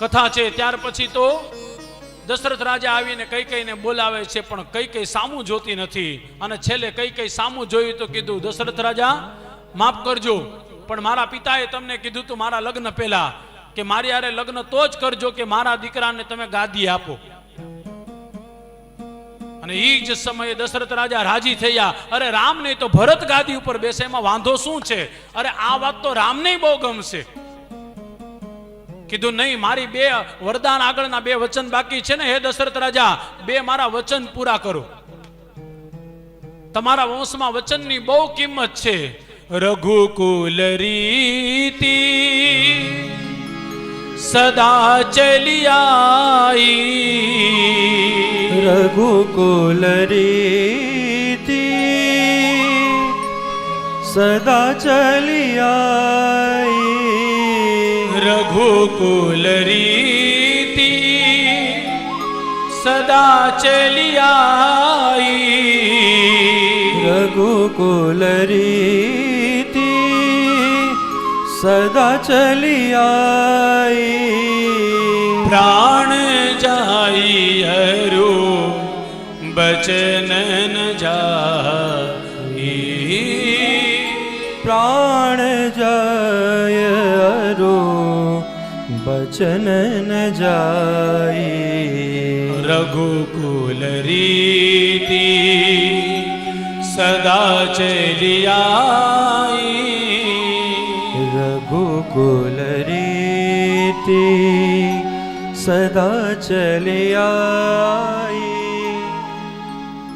કથા છે. ત્યાર પછી તો દશરથ રાજા આવીને કઈ કઈને બોલાવે છે, પણ કઈ કઈ સામું જોતી નથી. અને છેલ્લે કઈ કઈ સામું જોયું તો કીધું, દશરથ રાજા, માફ કરજો, પણ મારા પિતાએ તમને કીધું તું મારા લગ્ન પહેલા, કે મારી હારે લગ્ન તો જ કરજો કે મારા દીકરાને તમે ગાદી આપો. અને એ જ સમયે દશરથ રાજા રાજી થયા. અરે રામ નહીં તો ભરત ગાદી ઉપર બેસે, એમાં વાંધો શું છે? અરે આ વાત તો રામને બહુ ગમશે. કીધું, નહીં, મારી બે વરદાન આગળના બે વચન બાકી છે ને, હે દશરથ રાજા, બે મારા વચન પૂરા કરો. તમારા વંશમાં વચનની બહુ કિંમત છે. રઘુકુલ રીતિ સદા ચલી રઘુકુલ રીતિ સદા ચલી આઈ રઘુકુલ રીતિ સદા ચલિયાઈ રઘુકુલ રીતિ સદા ચલિયાઈ પ્રાણ જાય હરો બચન જાય પ્રાણ જાય બચન न જાય રઘુકુલ રીતિ સદા ચલિયાઈ રઘુકુલ रीति સદા ચલી આઈ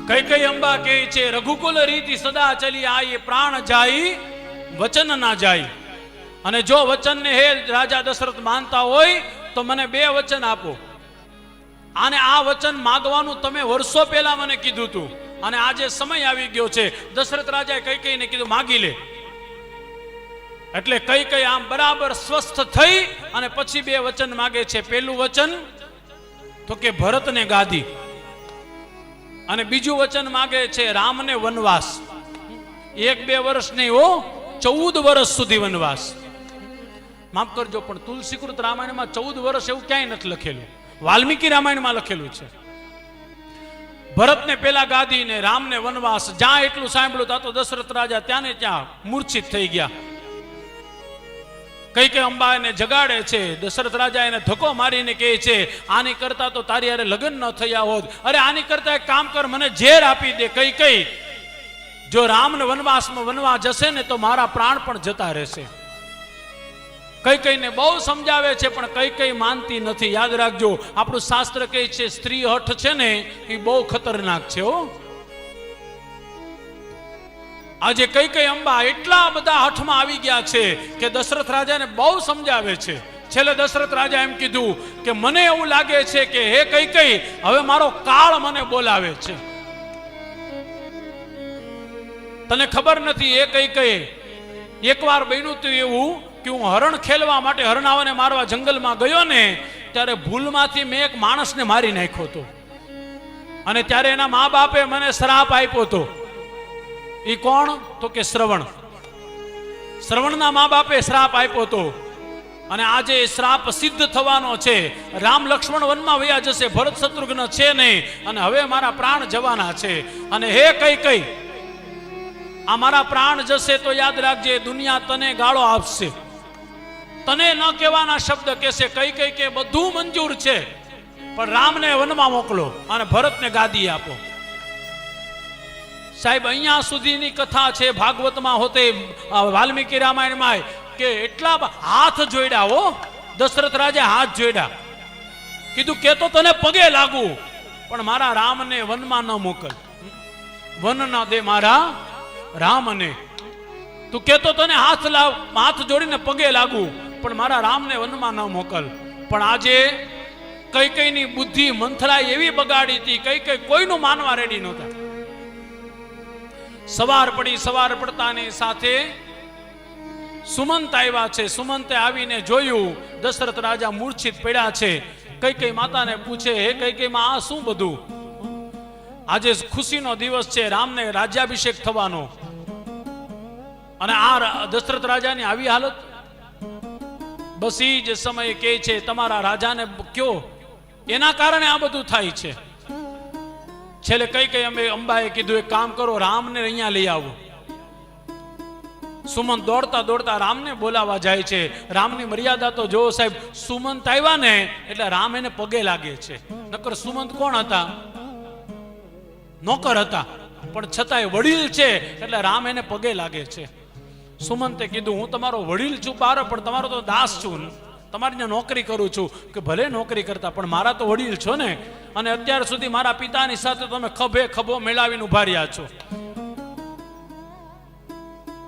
કઈ કઈ અંબા કહે છે રઘુકુલ રીતિ સદા ચલી આઈ પ્રાણ જાય વચન ના જાય અને જો વચનને હે રાજા દશરથ માનતા હોય, તો મને બે વચન આપો. અને આ વચન માગવાનું તમે વર્ષો પહેલા મને કીધું તું. અને આજે સમય આવી ગયો છે. દશરથ રાજાએ કઈ કઈને કીધું, માગી લે. એટલે કઈ કઈ આમ બરાબર સ્વસ્થ થઈ અને પછી બે વચન માગે છે. પહેલું વચન, તો કે ભરતને ગાદી અને બીજું વચન માગે છે, રામને વનવાસ. એક બે વર્ષ નહીં હો, ચૌદ વર્ષ સુધી વનવાસ. માફ કરજો, પણ તુલસીકૃત રામાયણમાં ચૌદ વર્ષ એવું ક્યાંય નથી લખેલું. વાલ્મીકી રામાયણમાં લખેલું છે. ભરતને પેલા ગાદી ને રામને વનવાસ, જ્યાં એટલું સાંભળ્યું, ત્યાં તો દશરથ રાજા ત્યાં ને ત્યાં મૂર્છિત થઈ ગયા. કઈ કઈ અંબા એને જગાડે છે, દશરથ રાજા એને ધક્કો મારીને કહે છે, આની કરતા તો તારી અરે લગ્ન ન થયા હોત. અરે, આની કરતા એક કામ કર, મને ઝેર આપી દે, કઈ કઈ. જો રામને વનવાસમાં વનવા જશે ને, તો મારા પ્રાણ પણ જતા રહેશે. કઈ કઈને બહુ સમજાવે છે, પણ કઈ કઈ માનતી નથી. યાદ રાખજો, આપણું શાસ્ત્ર કહે છે, સ્ત્રી હઠ છે ને, એ બહુ ખતરનાક છે, હો. આજે કઈ કઈ અંબા એટલા બધા હઠમાં આવી ગયા છે કે દશરથ રાજાને બહુ સમજાવે છે. છેલ્લે દશરથ રાજા એમ કીધું કે મને એવું લાગે છે કે, હે કઈ કઈ, હવે મારો કાળ મને બોલાવે છે. તને ખબર નથી, એ કઈ કઈ? એકવાર બન્યું તું એવું કે હું હરણ ખેલવા માટે હરણાવાને મારવા જંગલમાં ગયો ને, ત્યારે ભૂલમાંથી મેં એક માણસને મારી નાખ્યો હતો. અને ત્યારે એના મા બાપે મને શ્રાપ આપ્યો હતો. એ કોણ? તો કે શ્રવણ. શ્રવણના મા બાપે શ્રાપ આપ્યો હતો. અને આજે શ્રાપ સિદ્ધ થવાનો છે. રામ લક્ષ્મણ વનમાં વયા જશે, ભરત શત્રુઘ્ન છે નહીં, અને હવે મારા પ્રાણ જવાના છે. અને હે કઈ કઈ આ મારા પ્રાણ જશે તો યાદ રાખજે, દુનિયા તને ગાળો આપશે. તને ન કહેવાના શબ્દ કહેશે, કઈ કઈ કે બધું મંજૂર છે. પણ રામને વનમાં મોકલો અને ભરતને ગાદી આપો. સાહેબ, અહીંયા સુધીની કથા છે, ભાગવતમાં હોતે વાલ્મીકી રામાયણમાં કે એટલા હાથ જોડ્યા હો. દશરથ રાજા હાથ જોડ્યા. કીધું, કે તો તને પગે લાગુ, પણ મારા રામને વનમાં ન મોકલ. વન ના દે મારા રામને. તું કેતો તને હાથ લાવ, હાથ જોડીને પગે લાગુ. પણ મારા રામને વનમાં ન મોકલ. પણ આજે કઈ કઈની બુદ્ધિ મંથરાય એવી બગાડી હતી, કઈ કઈ કોઈનું માનવા રેડી નહોતા. સવાર પડી, સવાર પડતાની સાથે સુમંત આવ્યા છે. સુમંતે આવીને જોયું, દશરથ રાજા મૂર્છિત પડ્યા છે. કઈ કઈ માતાને પૂછે, હે, કઈ કઈ માં, આ શું બધું? આજે ખુશીનો દિવસ છે, રામને રાજ્યાભિષેક થવાનો. અને આ દશરથ રાજાની આવી હાલત બસ જ સમય કે છે, તમારા રાજાને કયો, એના કારણે આ બધું થાય છે. છેલ્લે કઈ કઈ અમે અંબાએ કીધું, એક કામ કરો, રામને અહીંયા લઈ આવો. સુમંત દોડતા દોડતા રામને બોલાવા જાય છે. રામની મર્યાદા તો જો સાહેબ, સુમંત આવ્યા ને એટલે રામ એને પગે લાગે છે. નકર સુમંત કોણ હતા? નોકર હતા. પણ છતાંય વડીલ છે, એટલે રામ એને પગે લાગે છે. સુમંતે કીધું, હું તમારો વડીલ છું, પારો, પણ તમારો તો દાસ છું. તમારી નોકરી કરું છું. કે ભલે નોકરી કરતા, પણ મારા તો વડીલ છો ને. અને અત્યાર સુધી મારા પિતાની સાથે તમે ખભે ખભો મેળાવીને ઊભા રહ્યા છો.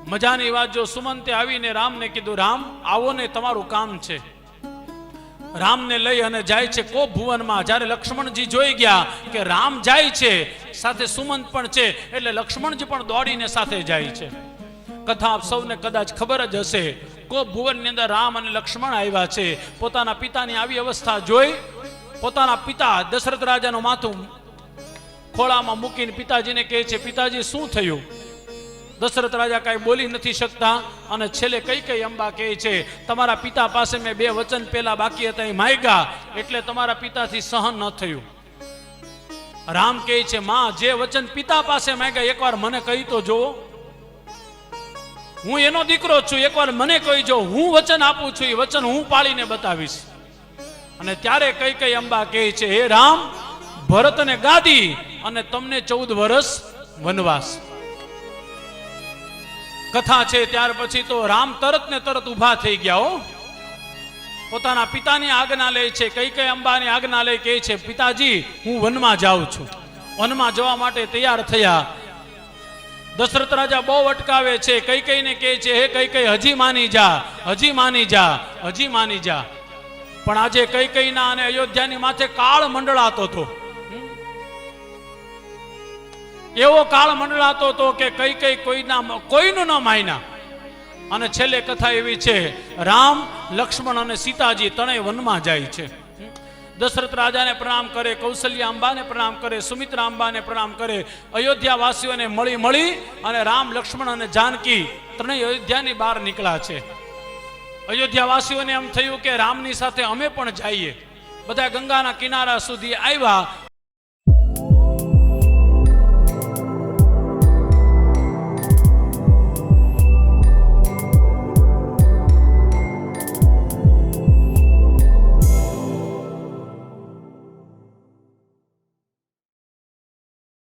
મજાની વાત જો સુમંતે આવીને રામને કીધું, રામ, આવો ને, તમારું કામ છે. રામને લઈ અને જાય છે કોપ ભુવનમાં. જ્યારે લક્ષ્મણજી જોઈ ગયા કે રામ જાય છે, સાથે સુમંત પણ છે, એટલે લક્ષ્મણજી પણ દોડીને સાથે જાય છે. કથા આપ સૌને કદાચ ખબર જ હશે. કો ભુવનની અંદર રામ અને લક્ષ્મણ આવ્યા છે. પોતાના પિતાની આવી અવસ્થા જોઈ પોતાના પિતા દશરથ રાજાનું માથું ખોળામાં મૂકીને પિતાજીને કહે છે, પિતાજી, શું થયું? દશરથ રાજા કાંઈ બોલી નથી શકતા અને છેલ્લે કઈ કઈ અંબા કહે છે, તમારા પિતા પાસે મેં બે વચન પહેલા બાકી હતા, એ માગ્યા. એટલે તમારા પિતાથી સહન ન થયું. રામ કહે છે, માં, જે વચન પિતા પાસે માગ્યા, એકવાર મને કહી તો જુઓ. હું એનો દીકરો છું. એકવાર મને કહી જો હું વચન આપું છું, એ વચન હું પાળીને બતાવીશ. અને ત્યારે કઈ કઈ અંબા કહે છે, હે રામ, ભરતને ગાદી અને તમને ચૌદ વર્ષ વનવાસ. કથા છે, ત્યાર પછી તો રામ તરત ને તરત ઊભા થઈ ગયા હો. પોતાના પિતાની આજ્ઞા લે છે, કઈ કઈ અંબાની આજ્ઞા લઈ કહે છે, પિતાજી, હું વનમાં જાઉં છું. વનમાં જવા માટે તૈયાર થયા. દશરથ રાજા બહુ અટકાવે છે, કઈ કઈને કહે છે, હે કઈ કઈ, હજી માની જા, હજી માની જા, હજી માની જા. પણ આજે કઈ કઈના અને અયોધ્યાની માથે કાળ મંડળાતો હતો. એવો કાળ મંડળાતો હતો કે કઈ કઈ કોઈના કોઈનું ન માયના અને છેલ્લે કથા એવી છે, રામ, લક્ષ્મણ અને સીતાજી ત્રણેય વનમાં જાય છે. દશરથ રાજાને પ્રણામ કરે, કૌશલ્યા અંબાને પ્રણામ કરે, સુમિત્રા અંબાને પ્રણામ કરે અયોધ્યા વાસીઓને મળી મળી અને રામ, લક્ષ્મણ અને જાનકી ત્રણેય અયોધ્યાની બહાર નીકળ્યા છે. અયોધ્યા વાસીઓને એમ થયું કે રામની સાથે અમે પણ જઈએ. બધા ગંગાના કિનારા સુધી આવ્યા